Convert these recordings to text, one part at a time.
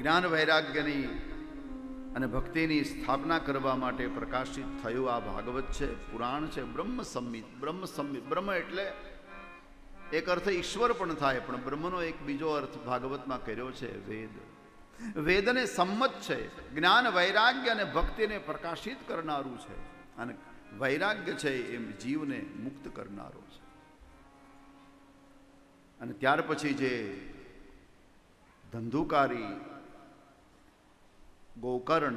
જ્ઞાન વૈરાગ્યની અને ભક્તિની સ્થાપના કરવા માટે પ્રકાશિત થયું આ ભાગવત છે, પુરાણ છે, બ્રહ્મ સંમિત બ્રહ્મ સંમિત. બ્રહ્મ એટલે એક અર્થ ઈશ્વર પણ થાય, પણ બ્રહ્મનો એક બીજો અર્થ ભાગવતમાં કર્યો છે, વેદ. વેદને સંમત છે, જ્ઞાન વૈરાગ્ય અને ભક્તિને પ્રકાશિત કરનારું છે, અને વૈરાગ્ય છે એમ જીવને મુક્ત કરનારો છે. અને ત્યાર પછી જે ધંધુકારી ગોકર્ણ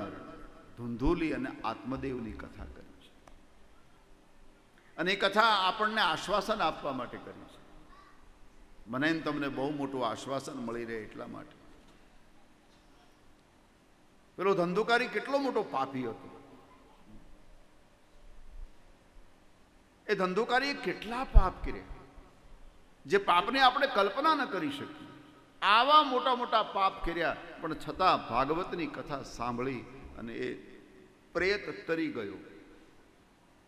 ધુંધુલી અને આત્મદેવની કથા કરી છે. અને એ કથા આપણને આશ્વાસન આપવા માટે કરી છે. મને તમને બહુ મોટું આશ્વાસન મળી રહે એટલા માટે. પેલો ધંધુકારી કેટલો મોટો પાપી હતો. એ ધંધુકારીએ કેટલા પાપ કર્યા. જે પાપને આપણે કલ્પના ન કરી શકીએ. આવા મોટા મોટા પાપ કર્યા, પણ છતાં ભાગવતની કથા સાંભળી અને એ પ્રેત તરી ગયો.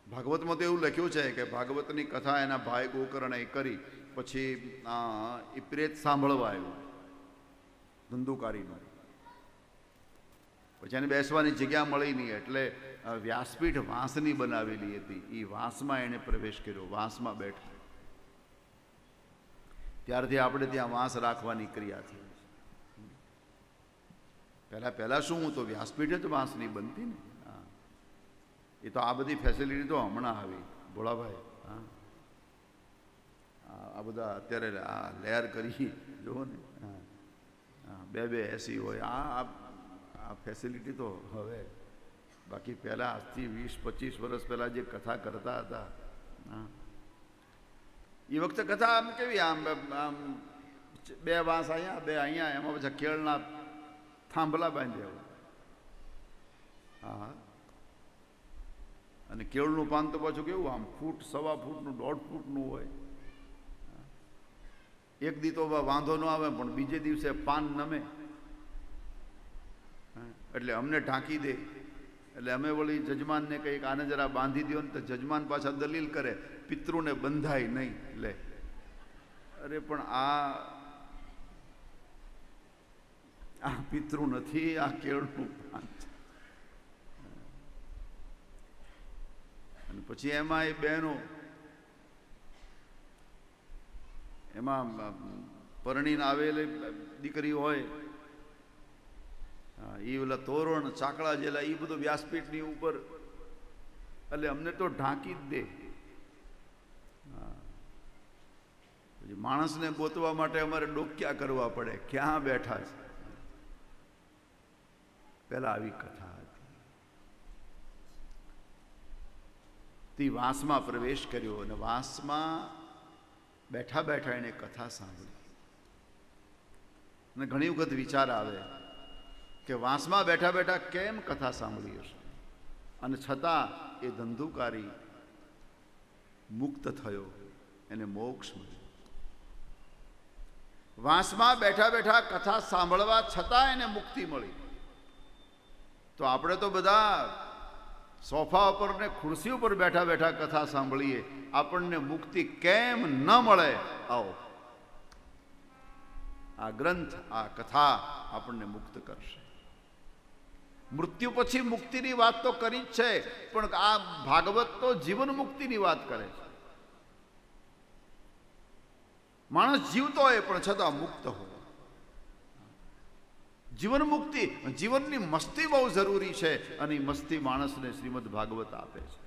ભાગવતમાં તો એવું લખ્યું છે કે ભાગવતની કથા એના ભાઈ ગોકર્ણે કરી, પછી એ પ્રેત સાંભળવા આવ્યો. ધંધુકારીનો. પછી એને બેસવાની જગ્યા મળી નહીં, એટલે વ્યાસપીઠ વાંસની બનાવેલી હતી. એ વાંસમાં એણે પ્રવેશ કર્યો, વાંસમાં બેઠો. ત્યારથી આપણે ત્યાં વાંસ રાખવાની ક્રિયા થઈ. પહેલાં પહેલાં શું હું તો વ્યાસપીઠે જ નહીં બનતી ને. હા. એ તો આ બધી ફેસિલિટી તો હમણાં આવી. ભોળાભાઈ, હા. આ બધા અત્યારે આ લેયર કરી, જુઓ ને. હા. બે બે એસી હોય. આ આ ફેસિલિટી તો હવે બાકી પહેલાં આજથી વીસ, પચીસ વર્ષ પહેલાં જે કથા કરતા હતા, હા. એ વખતે કથા આમ કેવી આમ આમ બે વાંસ અહીંયા, બે અહીંયા, એમાં પછી કેળના થાંભલા બાંધ્યા હા અને કેળનું પાન તો પાછું કેવું આમ ફૂટ, સવા ફૂટનું, દોઢ ફૂટનું હોય. એક દી તો વાંધો ન આવે, પણ બીજે દિવસે પાન નમે. એટલે અમને ઢાંકી દે. એટલે અમે વળી જજમાનને કંઈક આને જરા બાંધી દો ને તો જજમાન પાછા દલીલ કરે, પિતૃને બંધાય નહીં, લે. અરે પણ આ આ પિતૃ નથી, આ કેળનું પાન અને પછી એમાં એ બહેનો, એમાં પરણીને આવેલી દીકરી હોય એ ઓલા તોરણ, ચાકડા જેલા એ બધું વ્યાસપીઠની ઉપર. એટલે અમને તો ઢાંકી જ દે. પછી માણસને ગોતવા માટે અમારે ડોક્યા કરવા પડે. ક્યાં બેઠા છે? પેલા આવી કથા હતી. તે વાંસમાં પ્રવેશ કર્યો અને વાંસમાં બેઠા બેઠા એને કથા સાંભળી. અને ઘણી વખત વિચાર આવે કે વાંસમાં બેઠા બેઠા કેમ કથા સાંભળી હશે અને છતાં એ ધંધુકારી મુક્ત થયો, એને મોક્ષ મળ્યો. વાંસમાં બેઠા બેઠા કથા સાંભળવા છતાં એને મુક્તિ મળી. તો આપણે તો બધા સોફા ઉપર ને ખુરશી ઉપર બેઠા બેઠા કથા સાંભળીએ, આપણને મુક્તિ કેમ ન મળે? આવો. આ ગ્રંથ, આ કથા આપણને મુક્ત કરશે. મૃત્યુ પછી મુક્તિની વાત તો કરી જ છે, પણ આ ભાગવત તો જીવન મુક્તિની વાત કરે છે. માણસ જીવતો હોય પણ છતાં મુક્ત હોય. જીવન મુક્તિ જીવનની મસ્તી બહુ જરૂરી છે અને મસ્તી માણસને શ્રીમદ ભાગવત આપે છે.